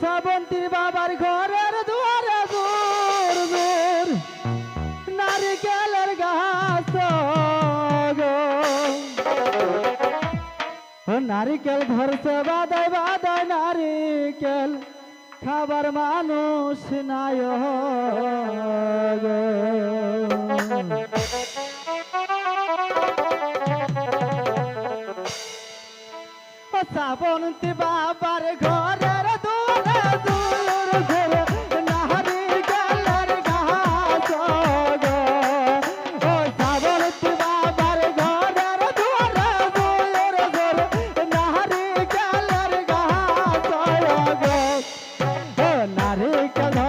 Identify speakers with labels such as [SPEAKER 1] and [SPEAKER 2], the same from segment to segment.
[SPEAKER 1] শ্রাবন্তীর বাবার ঘরের দুয়ারে দূর দূর নারিকেলের গাছ নারিকেল ধরছে, বাদায় বাদায় নারিকেল। খাবার মানুষ ও শ্রাবন্তী বাবার ঘরে राधे का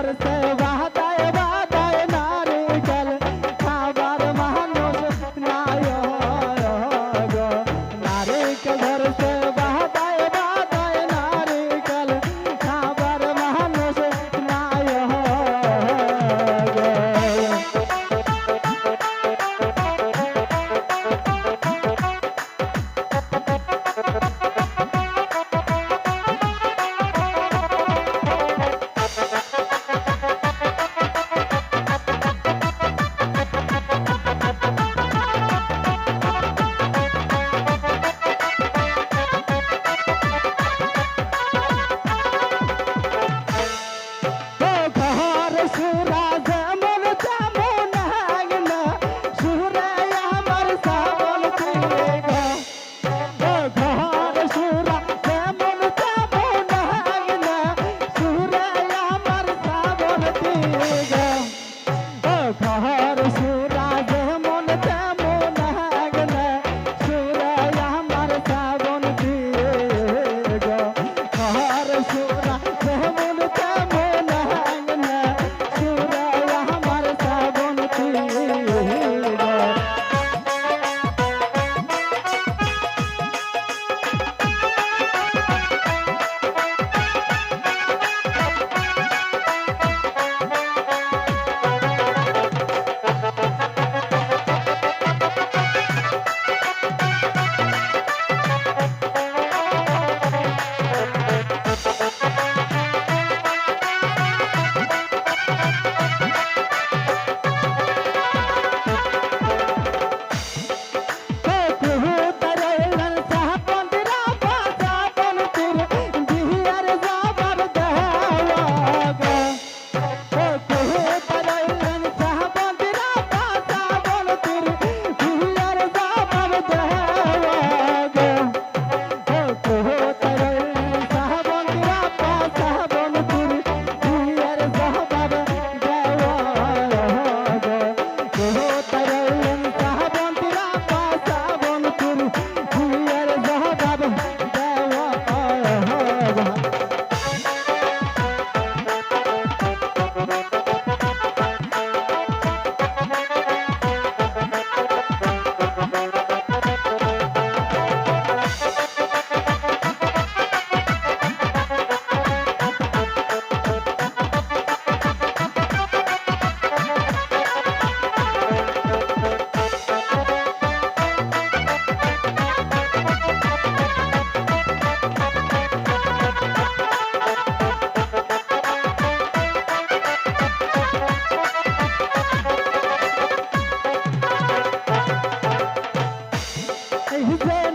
[SPEAKER 1] hijab.